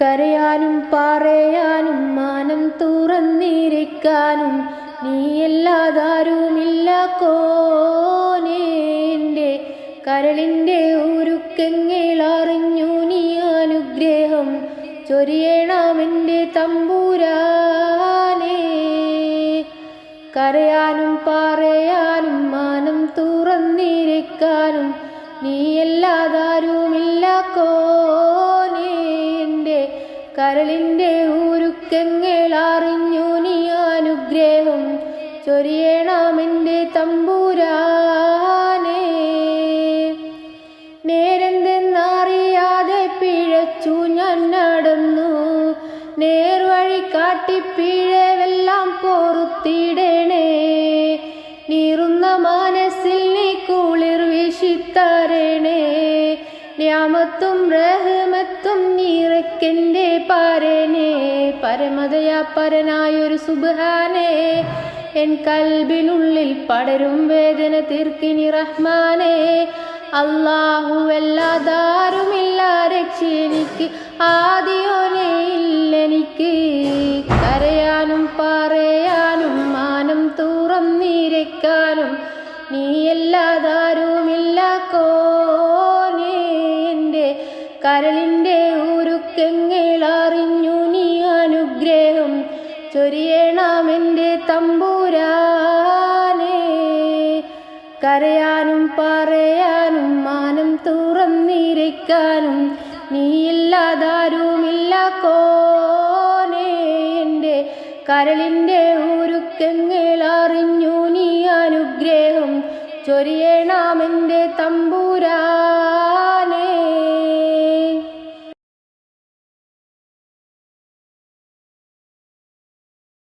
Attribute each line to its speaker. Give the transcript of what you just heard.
Speaker 1: കരയാനും പറയാനും മാനം തുറന്നിരിക്കാനും നീയല്ലാതാരുമില്ല കോനേന്റെ കരളിന്റെ ഉരുക്കെങ്ങളറിഞ്ഞു നീ അനുഗ്രഹം. ചൊരിയണമെന്റെ തമ്പുരാനേ. കരയാനും പറയാനും മാനം തുറന്നിരിക്കാനും നീയല്ലാതാരുമില്ല കോനേന്റെ കരളിന്റെ ഊരുക്കെങ്ങളറിഞ്ഞു നീ അനുഗ്രഹം ചൊരിയണമെന്റെ തമ്പുരാനേ. നേരെന്തെന്നറിയാതെ പിഴച്ചു ഞാൻ നടന്നു നേർവഴി കാട്ടി ന്യാമത്തും റഹ്മത്തും നീറക്കെന്റെ പാരനെ പരമതയാ പരനായൊരു സുബാനെ എൻ കൽബിനുള്ളിൽ പടരും വേദന തീർക്കിനി റഹ്മാനെ. അല്ലാഹു എല്ലാതാരുമില്ല രക്ഷയെനിക്ക് ആദ്യോനെ ഇല്ലെനിക്ക്. കരയാനും പറയാനും മാനം തൂറം നീ എല്ലാതാരുമില്ല കരളിന്റെ ഉരുക്കെങ്ങളറിഞ്ഞു നീ അനുഗ്രഹം ചൊരിയണമെന്റെ തമ്പൂരാനെ. കരയാനും പറയാനും മാനം തുറന്നിരിക്കാനും നീയില്ലാതാരുമില്ല കോനേ. എന്റെ കരളിന്റെ ഉരുക്കെങ്ങളറിഞ്ഞു നീ അനുഗ്രഹം ചൊരിയണമെന്റെ തമ്പുരാ